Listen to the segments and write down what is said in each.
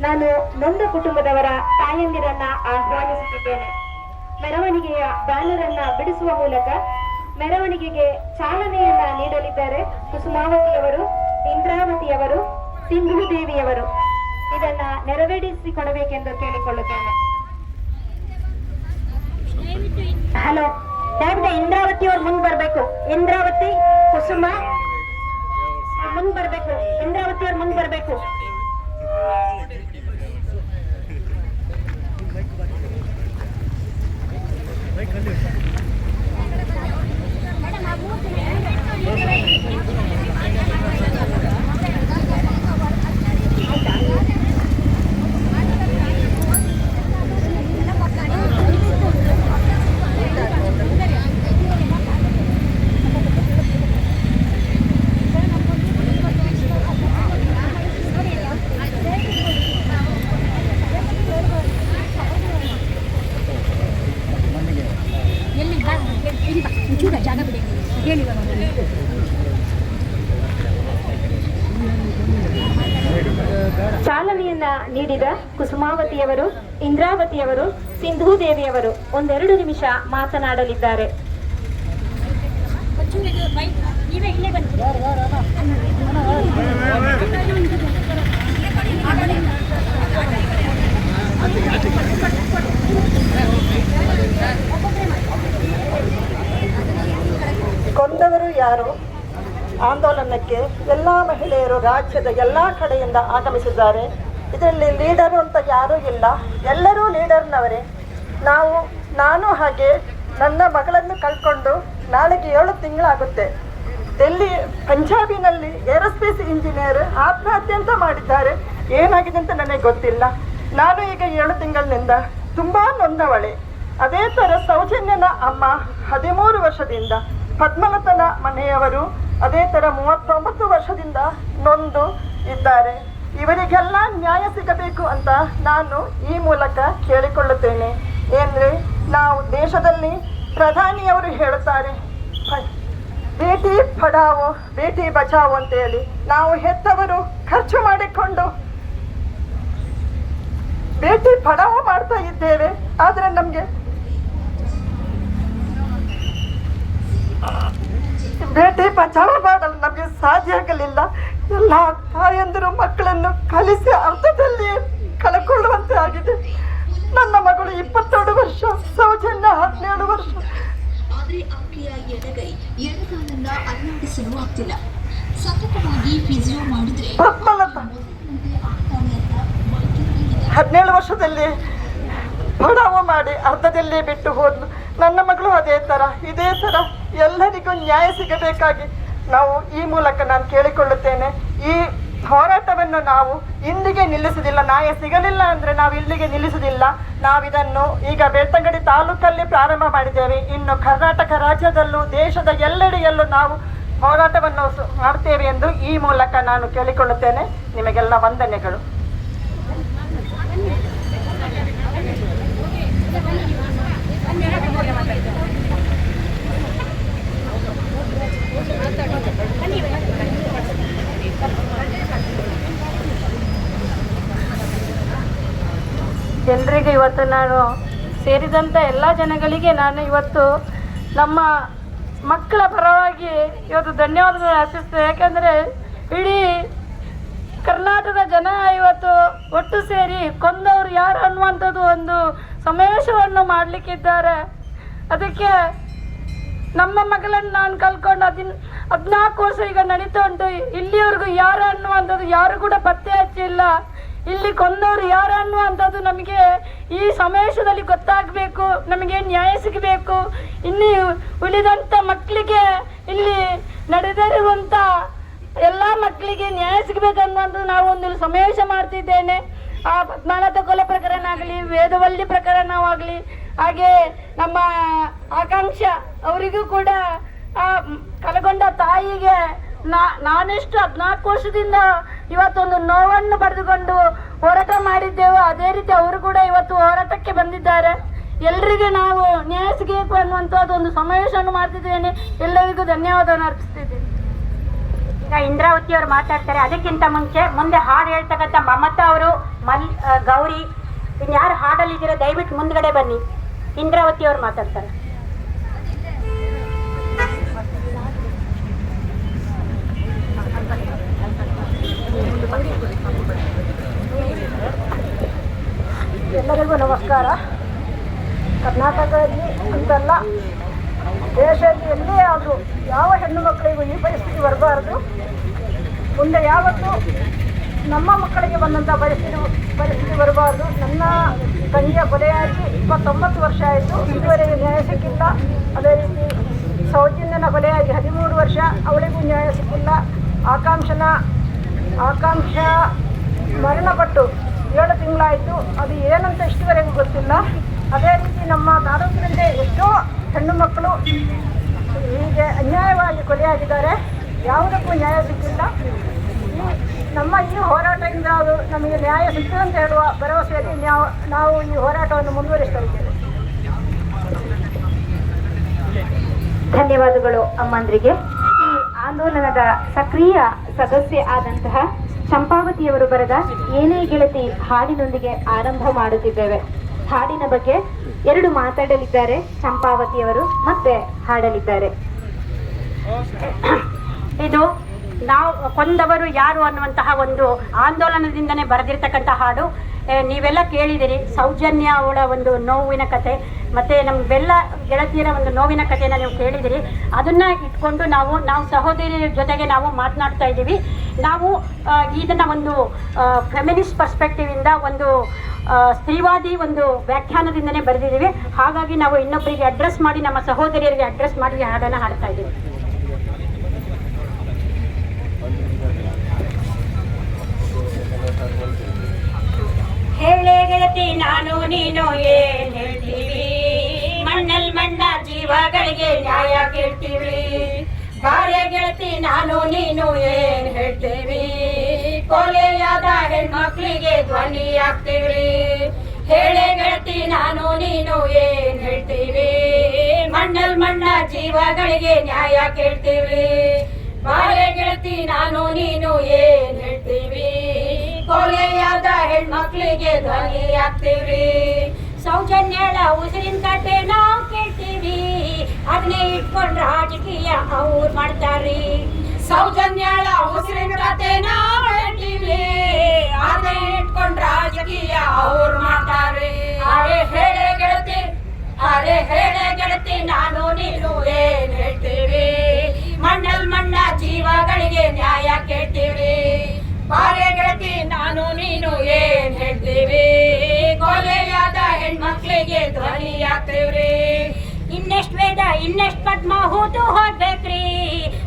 ನಾನು ನೊಂದ ಕುಟುಂಬದವರ ತಾಯಂದಿರನ್ನ ಆಹ್ವಾನಿಸುತ್ತಿದ್ದೇನೆ. ಮೆರವಣಿಗೆಯ ಬ್ಯಾನರ್ ಅನ್ನ ಬಿಡಿಸುವ ಮೂಲಕ ಮೆರವಣಿಗೆಗೆ ಚಾಲನೆಯನ್ನ ನೀಡಲಿದ್ದಾರೆ ಕುಸುಮಾವತಿಯವರು, ಇಂದ್ರಾವತಿಯವರು ಸಿಂಧು ದೇವಿಯವರು. ಇದನ್ನ ನೆರವೇರಿಸಿಕೊಡಬೇಕೆಂದು ಕೇಳಿಕೊಳ್ಳುತ್ತೇನೆ. ಹಲೋ ದಯವಿಟ್ಟು ಇಂದ್ರಾವತಿ ಅವ್ರು ಮುಂದ್ ಬರ್ಬೇಕು. ಇಂದ್ರಾವತಿ, ಕುಸುಮ, ಮುಂದ್ ಬರ್ಬೇಕು. ಇಂದ್ರಾವತಿ ಅವ್ರು ಮುಂದ್ ಬರ್ಬೇಕು. ಎಲ್ಲಿ ಚಾಲನೆಯನ್ನ ನೀಡಿದ ಕುಸುಮಾವತಿಯವರು ಇಂದ್ರಾವತಿಯವರು ಸಿಂಧೂ ದೇವಿಯವರು ಒಂದೆರಡು ನಿಮಿಷ ಮಾತನಾಡಲಿದ್ದಾರೆ ಒಂಚೂರು ಇದು ಬೈಕ್ ನೀವೇ ಇಲ್ಲೇ ಬನ್ನಿ ಕೊಂದವರು ಯಾರು? ಆಂದೋಲನಕ್ಕೆ ಎಲ್ಲ ಮಹಿಳೆಯರು ರಾಜ್ಯದ ಎಲ್ಲ ಕಡೆಯಿಂದ ಆಗಮಿಸಿದ್ದಾರೆ. ಇದರಲ್ಲಿ ಲೀಡರು ಅಂತ ಯಾರೂ ಇಲ್ಲ. ಎಲ್ಲರೂ ಲೀಡರ್ನವರೇ ನಾವು, ನಾನು ಹಾಗೆ ನನ್ನ ಮಗಳನ್ನು ಕಳ್ಕೊಂಡು ನಾಳೆಗೆ ಏಳು ತಿಂಗಳಾಗುತ್ತೆ. ಡೆಲ್ಲಿ, ಪಂಜಾಬಿನಲ್ಲಿ ಏರೋಸ್ಪೇಸ್ ಇಂಜಿನಿಯರ್ ಆತ್ಮಹತ್ಯೆ ಅಂತ ಮಾಡಿದ್ದಾರೆ. ಏನಾಗಿದೆ ಅಂತ ನನಗೆ ಗೊತ್ತಿಲ್ಲ. ನಾನು ಈಗ ಏಳು ತಿಂಗಳಿನಿಂದ ತುಂಬ ನೊಂದವಳೆ. ಅದೇ ಥರ ಸೌಜನ್ಯನ ಅಮ್ಮ ಹದಿಮೂರು ವರ್ಷದಿಂದ ಪದ್ಮಲತನ ಮನೆಯವರು ಅದೇ ಥರ ಮೂವತ್ತೊಂಬತ್ತು ವರ್ಷದಿಂದ ನೊಂದು ಇದ್ದಾರೆ. ಇವರಿಗೆಲ್ಲ ನ್ಯಾಯ ಸಿಗಬೇಕು ಅಂತ ನಾನು ಈ ಮೂಲಕ ಕೇಳಿಕೊಳ್ಳುತ್ತೇನೆ. ಏನ್ರಿ, ನಾವು ದೇಶದಲ್ಲಿ ಪ್ರಧಾನಿಯವರು ಹೇಳುತ್ತಾರೆ ಬೇಟಿ ಪಡಾವೋ, ಬೇಟಿ ಬಚಾವೋ ಅಂತ ಹೇಳಿ ನಾವು ಹೆತ್ತವರು ಖರ್ಚು ಮಾಡಿಕೊಂಡು ಬೇಟಿ ಪಡಾವೋ ಮಾಡ್ತಾ ಇದ್ದೇವೆ. ಆದರೆ ನಮಗೆ ಬೇಟಿ ಬಚಾವ ಮಾಡಲು ನಮಗೆ ಸಾಧ್ಯ ಆಗಲಿಲ್ಲ. ಎಲ್ಲ ತಾಯಂದಿರು ಮಕ್ಕಳನ್ನು ಕಲಿಸಿ ಅರ್ಥದಲ್ಲಿ ಕಳ್ಕೊಳ್ಳುವಂತೆ ಆಗಿದೆ. ನನ್ನ ಮಗಳು ಇಪ್ಪತ್ತೆರಡು ವರ್ಷ ಸೌಜನ್ಯ ಹದಿನೇಳು ವರ್ಷ. ಆದರೆ ಆಕೆಯ ಎಡಗೈ ಎಡಗಾಲನ್ನ ಅಲ್ಲಾಡಿಸಲು ಆಗ್ತಿಲ್ಲ. ಸತತವಾಗಿ ಫಿಸಿಯೋ ಮಾಡಿದ್ರೆ. ಹದಿನೇಳು ವರ್ಷದಲ್ಲಿ ಬಡಾವ ಮಾಡಿ ಅರ್ಧದಲ್ಲೇ ಬಿಟ್ಟು ಹೋದ್ಲು. ನನ್ನ ಮಗಳು ಅದೇ ಥರ ಇದೇ ಥರ ಎಲ್ಲರಿಗೂ ನ್ಯಾಯ ಸಿಗಬೇಕಾಗಿ ನಾವು ಈ ಮೂಲಕ ನಾನು ಕೇಳಿಕೊಳ್ಳುತ್ತೇನೆ. ಈ ಹೋರಾಟವನ್ನು ನಾವು ಇಂದಿಗೆ ನಿಲ್ಲಿಸುವುದಿಲ್ಲ. ನ್ಯಾಯ ಸಿಗಲಿಲ್ಲ ಅಂದರೆ ನಾವು ಇಲ್ಲಿಗೆ ನಿಲ್ಲಿಸುವುದಿಲ್ಲ. ನಾವಿದನ್ನು ಈಗ ಬೆಳ್ತಂಗಡಿ ತಾಲೂಕಲ್ಲಿ ಪ್ರಾರಂಭ ಮಾಡಿದ್ದೇವೆ. ಇನ್ನು ಕರ್ನಾಟಕ ರಾಜ್ಯದಲ್ಲೂ ದೇಶದ ಎಲ್ಲೆಡೆಯಲ್ಲೂ ನಾವು ಹೋರಾಟವನ್ನು ಮಾಡ್ತೇವೆ ಎಂದು ಈ ಮೂಲಕ ನಾನು ಕೇಳಿಕೊಳ್ಳುತ್ತೇನೆ. ನಿಮಗೆಲ್ಲ ವಂದನೆಗಳು. ಜನರಿಗೆ ಇವತ್ತು ನಾನು ಸೇರಿದಂಥ ಎಲ್ಲ ಜನಗಳಿಗೆ ನಾನು ಇವತ್ತು ನಮ್ಮ ಮಕ್ಕಳ ಪರವಾಗಿ ಇವತ್ತು ಧನ್ಯವಾದಗಳನ್ನು ಅರ್ಪಿಸ್ತೇನೆ. ಯಾಕೆಂದರೆ ಇಡೀ ಕರ್ನಾಟಕದ ಜನ ಇವತ್ತು ಒಟ್ಟು ಸೇರಿ ಕೊಂದವರು ಯಾರು ಅನ್ನುವಂಥದ್ದು ಒಂದು ಸಮಾವೇಶವನ್ನು ಮಾಡಲಿಕ್ಕಿದ್ದಾರೆ. ಅದಕ್ಕೆ ನಮ್ಮ ಮಗಳನ್ನು ನಾನು ಕಲ್ಕೊಂಡು ಹದಿನ, ಹದಿನಾಲ್ಕು ವರ್ಷ ಈಗ ನಡೀತಾ ಉಂಟು. ಇಲ್ಲಿವರೆಗೂ ಯಾರು ಅನ್ನುವಂಥದ್ದು ಯಾರು ಕೂಡ ಪತ್ತೆ ಹಚ್ಚಿಲ್ಲ. ಇಲ್ಲಿ ಕೊಂದವರು ಯಾರು ಅನ್ನುವಂಥದ್ದು ನಮಗೆ ಈ ಸಮಾವೇಶದಲ್ಲಿ ಗೊತ್ತಾಗಬೇಕು, ನಮಗೆ ನ್ಯಾಯ ಸಿಗಬೇಕು. ಇನ್ನು ಉಳಿದಂಥ ಮಕ್ಕಳಿಗೆ ಇಲ್ಲಿ ನಡೆದಿರುವಂಥ ಎಲ್ಲ ಮಕ್ಕಳಿಗೆ ನ್ಯಾಯ ಸಿಗಬೇಕನ್ನುವಂಥದ್ದು ನಾವು ಒಂದು ಸಮಾವೇಶ ಮಾಡ್ತಿದ್ದೇನೆ. ಆ ಪದ್ಮನಾಥ ಕೊಲೆ ಪ್ರಕರಣ ಆಗಲಿ, ವೇದವಲ್ಲಿ ಪ್ರಕರಣವಾಗಲಿ, ಹಾಗೆ ನಮ್ಮ ಆಕಾಂಕ್ಷ ಅವರಿಗೂ ಕೂಡ ಆ ಕಲಗೊಂಡ ತಾಯಿಗೆ ನಾ ನಾನೆಷ್ಟು ಹದಿನಾಲ್ಕು ವರ್ಷದಿಂದ ಇವತ್ತೊಂದು ನೋವನ್ನು ಪಡೆದುಕೊಂಡು ಹೋರಾಟ ಮಾಡಿದ್ದೆವು. ಅದೇ ರೀತಿ ಅವರು ಕೂಡ ಇವತ್ತು ಹೋರಾಟಕ್ಕೆ ಬಂದಿದ್ದಾರೆ. ಎಲ್ರಿಗೂ ನಾವು ನ್ಯಾಯ ಸಿಗಬೇಕು ಅನ್ನುವಂಥದ್ದು ಸಮಾವೇಶವನ್ನು ಮಾಡ್ತಿದ್ದೇನೆ. ಎಲ್ಲರಿಗೂ ಧನ್ಯವಾದವನ್ನು ಅರ್ಪಿಸ್ತಿದ್ದೇನೆ. ಈಗ ಇಂದ್ರಾವತಿ ಅವರು ಮಾತಾಡ್ತಾರೆ. ಅದಕ್ಕಿಂತ ಮುಂಚೆ ಮುಂದೆ ಹಾಡು ಹೇಳ್ತಕ್ಕಂಥ ಮಮತಾ ಅವರು, ಮಲ್ ಗೌರಿ, ಇನ್ಯಾರು ಹಾಡಲ್ಲಿದ್ದೀರೋ ದಯವಿಟ್ಟು ಮುಂದ್ಗಡೆ ಬನ್ನಿ. ಇಂದ್ರಾವತಿ ಅವರು ಮಾತಾಡ್ತಾರೆ. ಎಲ್ಲರಿಗೂ ನಮಸ್ಕಾರ. ಕರ್ನಾಟಕದಲ್ಲಿ ಅಂತಲ್ಲ ದೇಶದಲ್ಲಿ ಎಲ್ಲೇ ಆದರೂ ಯಾವ ಹೆಣ್ಣು ಮಕ್ಕಳಿಗೂ ಈ ಪರಿಸ್ಥಿತಿ ಬರಬಾರದು. ಮುಂದೆ ಯಾವತ್ತೂ ನಮ್ಮ ಮಕ್ಕಳಿಗೆ ಬಂದಂಥ ಪರಿಸ್ಥಿತಿ ಪರಿಸ್ಥಿತಿ ಬರಬಾರ್ದು. ನನ್ನ ತಂಗಿಯ ಕೊಲೆಯಾಗಿ ಇಪ್ಪತ್ತೊಂಬತ್ತು ವರ್ಷ ಆಯಿತು. ಇದುವರೆಗೆ ನ್ಯಾಯ ಸಿಕ್ಕಿಲ್ಲ. ಅದೇ ರೀತಿ ಸೌಜನ್ಯನ ಕೊಲೆಯಾಗಿ ಹದಿಮೂರು ವರ್ಷ ಅವಳಿಗೂ ನ್ಯಾಯ ಸಿಕ್ಕಿಲ್ಲ. ಆಕಾಂಕ್ಷನ ಆಕಾಂಕ್ಷ ಮರಣಪಟ್ಟು ಏಳು ತಿಂಗಳಾಯಿತು. ಅದು ಏನಂತ ಇಷ್ಟುವರೆಗೂ ಗೊತ್ತಿಲ್ಲ. ಅದೇ ರೀತಿ ನಮ್ಮ ತಾಲೂಕಿನಲ್ಲೇ ಎಷ್ಟೋ ಹೆಣ್ಣು ಮಕ್ಕಳು ಹೀಗೆ ಅನ್ಯಾಯವಾಗಿ ಕೊಲೆಯಾಗಿದ್ದಾರೆ. ಯಾವುದಕ್ಕೂ ನ್ಯಾಯ ಸಿಕ್ಕಿಲ್ಲ. ಈ ನಮ್ಮ ಈ ಹೋರಾಟದಿಂದ ಅದು ನಮಗೆ ನ್ಯಾಯ ಸಿಗ್ತದೆ ಅಂತ ಹೇಳುವ ಭರವಸೆಯಲ್ಲಿ ನಾವು ನಾವು ಈ ಹೋರಾಟವನ್ನು ಮುಂದುವರಿಸ್ತಾ ಇದ್ದೇವೆ ಧನ್ಯವಾದಗಳು ಅಮ್ಮಂದ್ರಿಗೆ. ಆಂದೋಲನದ ಸಕ್ರಿಯ ಸದಸ್ಯೆ ಆದಂತಹ ಚಂಪಾವತಿಯವರು ಬರೆದ ಏನೇ ಗೆಳತಿ ಹಾಡಿನೊಂದಿಗೆ ಆರಂಭ ಮಾಡುತ್ತಿದ್ದೇವೆ. ಹಾಡಿನ ಬಗ್ಗೆ ಎರಡು ಮಾತಾಡಲಿದ್ದಾರೆ ಚಂಪಾವತಿಯವರು ಮತ್ತೆ ಹಾಡಲಿದ್ದಾರೆ. ಇದು ನಾವು ಕೊಂದವರು ಯಾರು ಅನ್ನುವಂತಹ ಒಂದು ಆಂದೋಲನದಿಂದನೇ ಬರೆದಿರ್ತಕ್ಕಂಥ ಹಾಡು. ನೀವೆಲ್ಲ ಕೇಳಿದಿರಿ, ಸೌಜನ್ಯ ಅವಳ ಒಂದು ನೋವಿನ ಕತೆ, ಮತ್ತು ನಮ್ಮ ಬೆಲ್ಲ ಗೆಳತಿಯರ ಒಂದು ನೋವಿನ ಕಥೆನ ನೀವು ಕೇಳಿದಿರಿ. ಅದನ್ನು ಇಟ್ಕೊಂಡು ನಾವು ನಾವು ಸಹೋದರಿಯರ ಜೊತೆಗೆ ನಾವು ಮಾತನಾಡ್ತಾ ಇದ್ದೀವಿ. ನಾವು ಇದನ್ನು ಒಂದು ಫೆಮಿನಿಸ್ಟ್ ಪರ್ಸ್ಪೆಕ್ಟಿವಿಂದ ಒಂದು ಸ್ತ್ರೀವಾದಿ ಒಂದು ವ್ಯಾಖ್ಯಾನದಿಂದನೇ ಬರೆದಿದ್ದೀವಿ. ಹಾಗಾಗಿ ನಾವು ಇನ್ನೊಬ್ಬರಿಗೆ ಅಡ್ರೆಸ್ ಮಾಡಿ, ನಮ್ಮ ಸಹೋದರಿಯರಿಗೆ ಅಡ್ರೆಸ್ ಮಾಡಿ, ಹಾಡನ್ನು ಹಾಡ್ತಾ ಇದ್ದೀವಿ. ಹೇಳೆ ಗೆಳತಿ, ನಾನು ನೀನು ಏನ್ ಹೇಳ್ತೀವಿ? ಮಣ್ಣಲ್ ಮಣ್ಣ ಜೀವಗಳಿಗೆ ನ್ಯಾಯ ಕೇಳ್ತೀವಿ. ಬಾರೆ ಗೆಳತಿ, ನಾನು ನೀನು ಏನ್ ಹೇಳ್ತೀವಿ? ಕೊಲೆಯಾದ ಹೆಣ್ಮಕ್ಳಿಗೆ ಧ್ವನಿ ಆಗ್ತೀವಿ ಹೇಳೆ ಗೆಳತಿ, ನಾನು ನೀನು ಏನ್ ಹೇಳ್ತೀವಿ? ಮಣ್ಣಲ್ ಮಣ್ಣ ಜೀವಗಳಿಗೆ ನ್ಯಾಯ ಕೇಳ್ತೀವಿ. ಬಾರೆ ಗೆಳತಿ, ನಾನು ನೀನು ಏನ್ ಹೇಳ್ತೀವಿ? ಕೊಲೆಯಾದ ಹೆಣ್ಮಕ್ಳಿಗೆ ಧ್ವನಿ ಆಗ್ತೀವಿ ಸೌಜನ್ಯಳ ಉಸಿರಿನ ಕಟ್ಟೆ ನಾವು ಕೇಳ್ತೀವಿ. ಅದನ್ನೇ ಇಟ್ಕೊಂಡು ರಾಜಕೀಯ ಅವ್ರು ಮಾಡ್ತಾರಿ ಸೌಜನ್ಯಳ ಉಸಿರಿನ ಕತೆ ನಾವು ಹೇಳ್ತೀವಿ. ಅದನ್ನೇ ಇಟ್ಕೊಂಡು ರಾಜಕೀಯ ಅವ್ರು ಮಾಡ್ತಾರೆ ಅರೆ ಹೇಳೆ ಗೆಳತಿ, ಅರೆ ಹೇಳೆ ಗೆಳತಿ, ನಾನು ನೀನು ಏನ್ ಹೇಳ್ತೀವಿ? ಮಣ್ಣಲ್ ಮಣ್ಣ ಜೀವಗಳಿಗೆ ನ್ಯಾಯ ಕೇಳ್ತೀವಿ. ಬಾರೆ ಗೆಳತಿ ನಾನು ನೀನು ಏನ್ ಹೇಳ್ತೀವಿ? ಕೊಲೆಯಾದ ಹೆಣ್ಮಕ್ಳಿಗೆ ಧ್ವನಿ ಆಗ್ತೇವ್ರಿ ಇನ್ನೆಷ್ಟ್ ವೇದ, ಇನ್ನೆಷ್ಟ್ ಪದ್ಮ ಹೂತು ಹೋಗ್ಬೇಕ್ರಿ?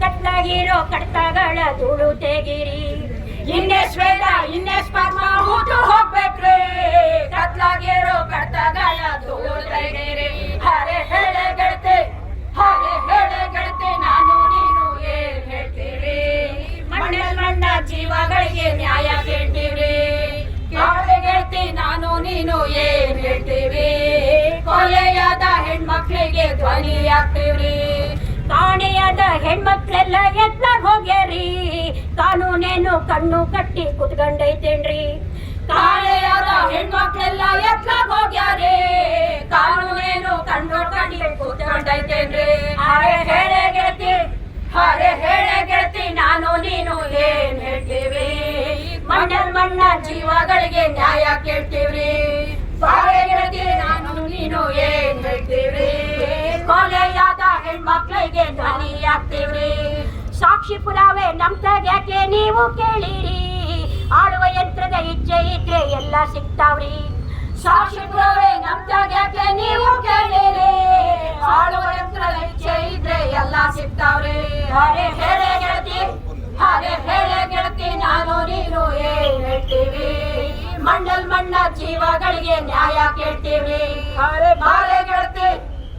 ಕತ್ಲಾಗಿರೋ ಕಡ್ತಗಳ ಧೂಳು ತೆಗಿರಿ. ಇನ್ನೆಷ್ಟ್ ವೇದ, ಇನ್ನೆಷ್ಟ್ ಪದ್ಮ ಹೂತು ಹೋಗ್ಬೇಕ್ರಿ? ಕತ್ಲಾಗಿರೋ ಕಡ್ತಗಳ ಧೂಳು ತೆಗಿರಿ. ಹರೆ. ಹೆಣ್ಮಕ್ಳಿಗೆ ಧ್ವನಿ ಆಗ್ತೀವ್ರಿ ಕಾಣೆಯಾದ ಹೆಣ್ಮಕ್ಳೆಲ್ಲ ಎತ್ಲಾಗ್ ಹೋಗ್ಯಾರಿ. ಕಾನೂನೇನು ಕಣ್ಣು ಕಟ್ಟಿ ಕುತ್ಕೊಂಡೈತೇನ್ರಿ? ಕಾಣೆಯಾದ ಹೆಣ್ಮಕ್ಳೆಲ್ಲ ಎತ್ಲಾಗ್ ಹೋಗ್ಯಾರಿ. ಕಾನೂನೇನು ಕಣ್ಣು ಕಟ್ಟಿ ಕುತ್ಕೊಂಡೈತೇನ್ರಿ? ಹಾಗೆ ಹೇಳೆ ಗೆಳತಿ, ಹರೆ ಹೇಳೆ ಗೆಳತಿ, ನಾನು ನೀನು ಏನ್ ಹೇಳ್ತೀವಿ? ಮಣ್ಣಲ್ ಮಣ್ಣ ಜೀವಗಳಿಗೆ ನ್ಯಾಯ ಕೇಳ್ತೀವ್ರಿ ಕೊಲೆಯಾದ ಧ್ವನಿಯಾಗ್ತೀವ್ರಿ ಸಾಕ್ಷಿ ಪುರಾವೆ ನಮ್ ಯಾಕೆ ನೀವು ಕೇಳಿರಿ. ಆಳುವ ಯಂತ್ರದ ಇಚ್ಛೆ ಇದ್ರೆ ಎಲ್ಲ ಸಿಗ್ತಾವ್ರಿ. ಸಾಕ್ಷಿ ಪುರಾವೆ ನಮ್ ಯಾಕೆ ನೀವು ಕೇಳಿರಿ. ಆಳುವ ಯಂತ್ರದ ಇಚ್ಛೆ ಇದ್ರೆ ಎಲ್ಲ ಸಿಗ್ತಾವ್ರಿ. ಹಾಗೆ ಹೇಳೆ ಗೆಳತಿ ಹಾಗೆ ಹೇಳೆ ಗೆಳತಿ ನಾನು ನೀನು ಏನ್ ಹೇಳ್ತೀವಿ? ಮಣ್ಣಲ್ ಮಣ್ಣ ಜೀವಗಳಿಗೆ ನ್ಯಾಯ ಕೇಳ್ತೀವಿ. ಹರೆ ಬಾರೆ ಗೆಳತಿ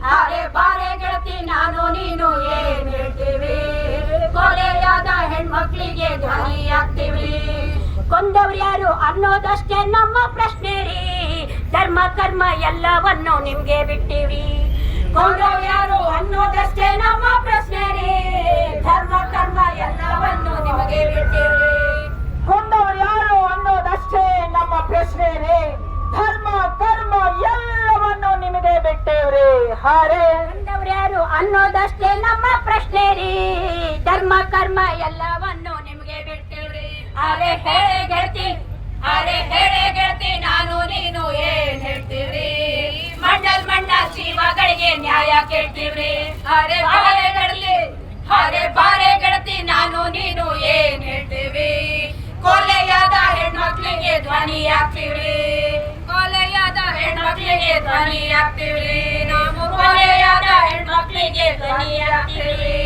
ಅರೆ ಬಾರೆ ಗೆಳತಿ, ನಾನು ನೀನು ಏನ್ ಹೇಳ್ತೀವಿ? ಕೊಲೆಯಾದ ಹೆಣ್ಮಕ್ಳಿಗೆ ಧ್ವನಿ ಕೊಂದವ್ರು ಯಾರು ಅನ್ನೋದಷ್ಟೇ ನಮ್ಮ ಪ್ರಶ್ನೆ ರೀ. ಧರ್ಮ, ಕರ್ಮ ಎಲ್ಲವನ್ನು ನಿಮ್ಗೆ ಬಿಟ್ಟಿವಿ. ಕೊಂದವ್ರು ಯಾರು ಅನ್ನೋದಷ್ಟೇ ನಮ್ಮ ನ್ಯಾಯ ಕೇಳ್ತೀವ್ರಿ? ಅರೆ ಬಾರೆ ಗಡತಿ ಅರೆ ಬಾರೆ ಗಡತಿ ನಾನು ನೀನು ಏನ್ ಹೇಳ್ತೀವಿ? ಕೊಲೆಯಾದ ಹೆಣ್ಮಕ್ಳಿಗೆ ಧ್ವನಿ ಹಾಕ್ತೀವ್ರಿ? ಕೊಲೆಯಾದ ಹೆಣ್ಮಕ್ಳಿಗೆ ಧ್ವನಿ ಹಾಕ್ತೀವ್ರಿ? ನಾವು ಕೊಲೆಯಾದ ಹೆಣ್ಮಕ್ಳಿಗೆ ಧ್ವನಿ ಆಗ್ತೀವ್ರಿ